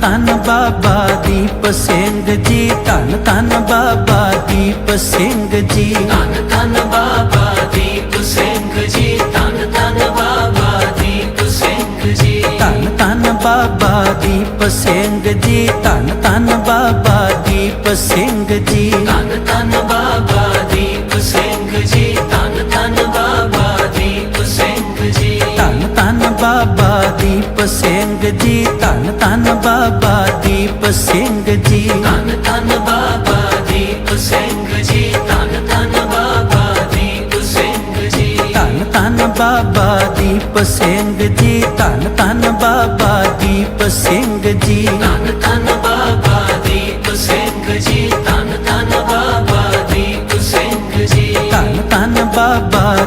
ਧੰਨ ਬਾਬਾ ਦੀਪ ਸਿੰਘ ਜੀ ਧੰਨ ਧੰਨ ਬਾਬਾ ਦੀਪ ਸਿੰਘ ਜੀ ਧੰਨ ਧੰਨ ਬਾਬਾ ਦੀਪ ਸਿੰਘ ਜੀ ਧੰਨ ਧੰਨ ਬਾਬਾ ਦੀਪ ਸਿੰਘ ਜੀ ਧੰਨ ਧੰਨ ਬਾਬਾ ਦੀਪ ਸਿੰਘ ਜੀ ਧੰਨ ਧੰਨ ਬਾਬਾ ਦੀਪ ਸਿੰਘ ਜੀ ਧੰਨ ਧੰਨ ਬਾਬਾ ਦੀਪ ਸਿੰਘ ਜੀ ਧੰਨ ਧੰਨ ਬਾਬਾ ਦੀਪ ਸਿੰਘ ਜੀ ਧੰਨ ਧੰਨ ਬਾਬਾ ਦੀਪ ਸਿੰਘ ਜੀ ਧੰਨ ਧੰਨ ਬਾਬਾ ਦੀਪ ਸਿੰਘ ਜੀ। ਧੰਨ ਧੰਨ ਬਾਬਾ ਦੀਪ ਸਿੰਘ ਜੀ ਧੰਨ ਧੰਨ ਬਾਬਾ ਦੀਪ ਸਿੰਘ ਜੀ। ਧੰਨ ਧੰਨ ਬਾਬਾ ਦੀਪ ਸਿੰਘ ਜੀ ਧੰਨ ਧੰਨ ਬਾਬਾ ਦੀਪ ਸਿੰਘ ਜੀ। ਧੰਨ ਧੰਨ ਬਾਬਾ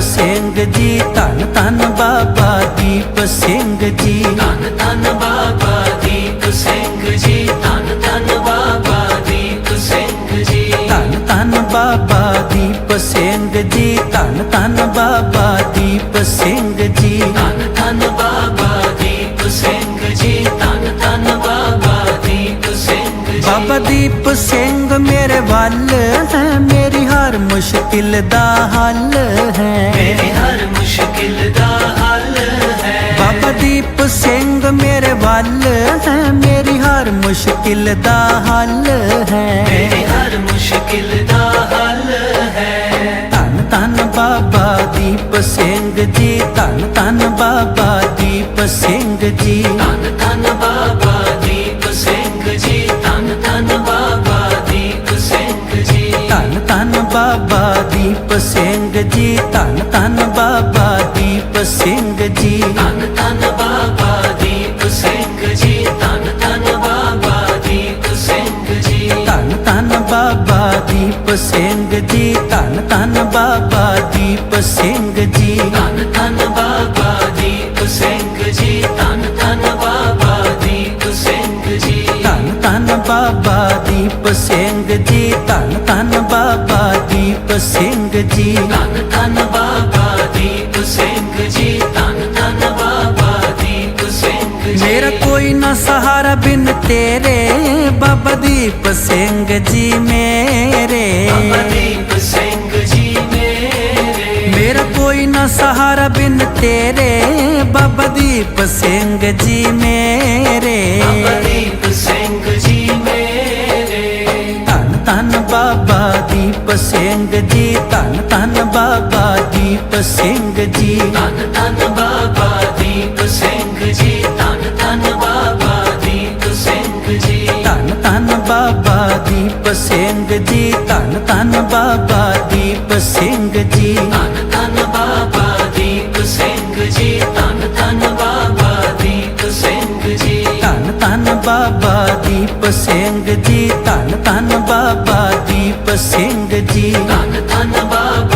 ਸਿੰਘ ਜੀ ਧੰਨ ਧੰਨ ਬਾਬਾ ਦੀਪ ਸਿੰਘ ਜੀ। ਧੰਨ ਧੰਨ ਬਾਬਾ ਦੀਪ ਸਿੰਘ ਜੀ ਧੰਨ ਧੰਨ ਬਾਬਾ ਦੀਪ ਸਿੰਘ ਜੀ। ਧੰਨ ਧੰਨ ਬਾਬਾ ਦੀਪ ਸਿੰਘ ਜੀ ਧੰਨ ਧੰਨ ਬਾਬਾ ਦੀਪ ਸਿੰਘ ਜੀ। ਧੰਨ ਧੰਨ ਬਾਬਾ ਦੀਪ ਸਿੰਘ ਜੀ ਧੰਨ ਧੰਨ ਬਾਬਾ ਦੀਪ ਸਿੰਘ ਜੀ। ਬਾਬਾ ਦੀਪ ਸਿੰਘ ਮੇਰੇ ਵੱਲ ਹੈ ਮੇਰੀ हर मुश्किल दा हल है। मेरी हर मुश्किल दा हल है। बाबा दीप सिंह मेरे वल है। मेरी हर मुश्किल दा हल है। मेरी हर मुश्किल दा हल है। तन तन बाबा दीप सिंह जी तन तन बाबा दीप सिंह जी। तन तन ਧੰਨ ਬਾਬਾ ਦੀਪ ਸਿੰਘ ਜੀ ਧੰਨ ਧੰਨ ਬਾਬਾ ਦੀਪ ਸਿੰਘ ਜੀ। ਧੰਨ ਧੰਨ ਬਾਬਾ ਦੀਪ ਸਿੰਘ ਜੀ ਧੰਨ ਧੰਨ ਬਾਬਾ ਦੀਪ ਸਿੰਘ ਜੀ। ਧੰਨ ਧੰਨ ਬਾਬਾ ਦੀਪ ਸਿੰਘ ਜੀ ਧੰਨ ਧੰਨ ਬਾਬਾ ਦੀਪ ਸਿੰਘ ਜੀ। ਧੰਨ ਧੰਨ ਬਾਬਾ ਦੀਪ ਸਿੰਘ ਜੀ ਧੰਨ ਧੰਨ ਬਾਬਾ ਦੀਪ ਸਿੰਘ ਜੀ। ਧੰਨ ਧੰਨ ਬਾਬਾ ਦੀਪ ਸਿੰਘ ਜੀ ਧੰਨ ਧੰਨ ਬਾਬਾ ਦੀਪ ਸਿੰਘ ਜੀ। ਮੇਰਾ ਕੋਈ ਨਾ ਸਹਾਰਾ ਬਿਨ ਤੇਰੇ ਬਾਬਾ ਦੀਪ ਸਿੰਘ ਜੀ ਮੇਰੇ। ਬਾਬਾ ਦੀਪ ਸਿੰਘ ਜੀ ਮੇਰੇ। ਮੇਰਾ ਕੋਈ ਨਾ ਸਹਾਰਾ ਬਿਨ ਤੇਰੇ ਬਾਬਾ ਦੀਪ ਸਿੰਘ ਜੀ ਮੇਰੇ। ਬਾਬਾ ਜੀ। ਧੰਨ ਧੰਨ ਬਾਬਾ ਦੀਪ ਸਿੰਘ ਜੀ। ਧੰਨ ਧੰਨ ਬਾਬਾ ਦੀਪ ਸਿੰਘ ਜੀ। ਧੰਨ ਧੰਨ ਬਾਬਾ ਦੀਪ ਸਿੰਘ ਜੀ। ਧੰਨ ਧੰਨ ਬਾਬਾ ਦੀਪ ਸਿੰਘ ਜੀ। ਧੰਨ ਧੰਨ ਬਾਬਾ ਦੀਪ ਸਿੰਘ ਜੀ। ਧੰਨ ਧੰਨ ਬਾਬਾ ਦੀਪ ਸਿੰਘ ਜੀ। ਧੰਨ ਧੰਨ ਬਾਬਾ ਦੀਪ ਸਿੰਘ ਜੀ। ਧੰਨ ਧੰਨ ਬਾਬਾ ਦੀਪ ਸਿੰਘ ਜੀ। ਧੰਨ ਧੰਨ ਬਾਬਾ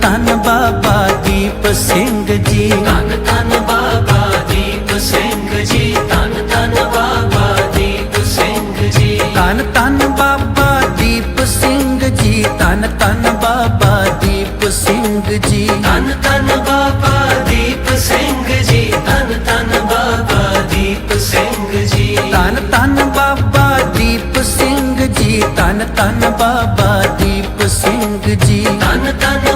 ਸਿੰਘ ਜੀ। ਧੰਨ ਧੰਨ ਬਾਬਾ ਦੀਪ ਸਿੰਘ ਜੀ ਧੰਨ ਧੰਨ ਬਾਬਾ ਦੀਪ ਸਿੰਘ ਜੀ। ਧੰਨ ਧੰਨ ਬਾਬਾ ਦੀਪ ਸਿੰਘ ਜੀ ਧੰਨ ਧੰਨ ਬਾਬਾ ਦੀਪ ਸਿੰਘ ਜੀ। ਧੰਨ ਧੰਨ ਬਾਬਾ ਦੀਪ ਸਿੰਘ ਜੀ ਧੰਨ ਧੰਨ ਬਾਬਾ ਦੀਪ ਸਿੰਘ ਜੀ। ਧੰਨ ਧੰਨ ਬਾਬਾ ਦੀਪ ਸਿੰਘ ਜੀ ਧੰਨ ਧੰਨ ਬਾਬਾ ਦੀਪ ਸਿੰਘ ਜੀ। ਧੰਨ ਧੰਨ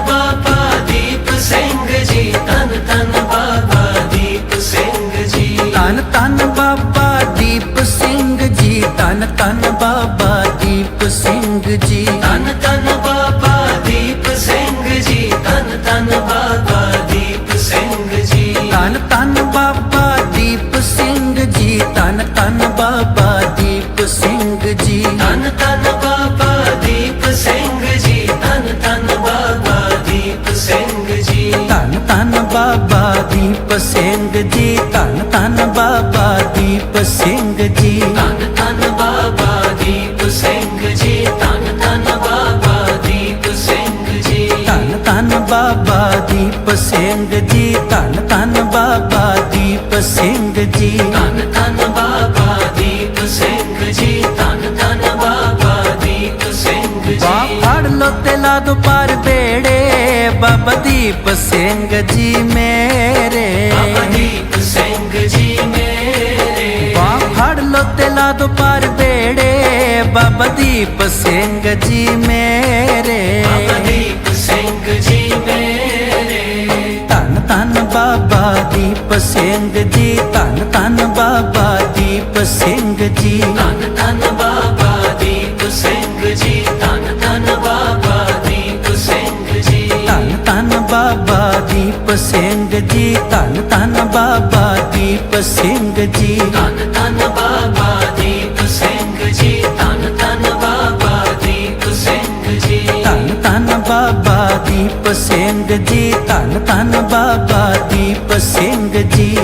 ਧੰਨ ਬਾਬਾ ਦੀਪ ਸਿੰਘ ਜੀ ਧੰਨ ਧੰਨ ਬਾਬਾ ਦੀਪ ਸਿੰਘ ਜੀ। ਧੰਨ ਧੰਨ ਬਾਬਾ ਦੀਪ ਸਿੰਘ ਜੀ ਧੰਨ ਧੰਨ ਬਾਬਾ ਦੀਪ ਸਿੰਘ ਜੀ। ਵਾ ਫੜ ਲੋ ਤੇ ਲਾ ਦੋ ਪਰ ਬੇੜੇ ਬਾਬਾ ਦੀਪ ਸਿੰਘ ਜੀ ਮੇਰੇ। ਬਾਬਾ ਦੀਪ ਸਿੰਘ ਜੀ ਮੇਰੇ। ਵਾ ਫੜ ਲੋ ਤੇ ਲਾ ਦੋ ਪਰ ਬੇੜੇ ਬਾਬਾ ਦੀਪ ਸਿੰਘ ਜੀ ਮੇਰੇ। ਸਿੰਘ ਜੀ ਧੰਨ ਧੰਨ ਬਾਬਾ ਦੀਪ ਸਿੰਘ ਜੀ। ਧੰਨ ਧੰਨ ਬਾਬਾ ਦੀਪ ਸਿੰਘ ਜੀ ਧੰਨ ਧੰਨ ਬਾਬਾ ਦੀਪ ਸਿੰਘ ਜੀ। ਧੰਨ ਧੰਨ ਬਾਬਾ ਦੀਪ ਸਿੰਘ ਜੀ ਧੰਨ ਧੰਨ ਬਾਬਾ ਦੀਪ ਸਿੰਘ ਜੀ। ਧੰਨ ਧੰਨ ਬਾਬਾ ਦੀਪ ਸਿੰਘ ਜੀ ਧੰਨ ਧੰਨ ਬਾਬਾ ਦੀਪ ਸਿੰਘ ਜੀ। ਧੰਨ ਧੰਨ ਬਾਬਾ ਦੀਪ ਸਿੰਘ ਜੀ ਧੰਨ ਧੰਨ ਬਾਬਾ सिंह जी।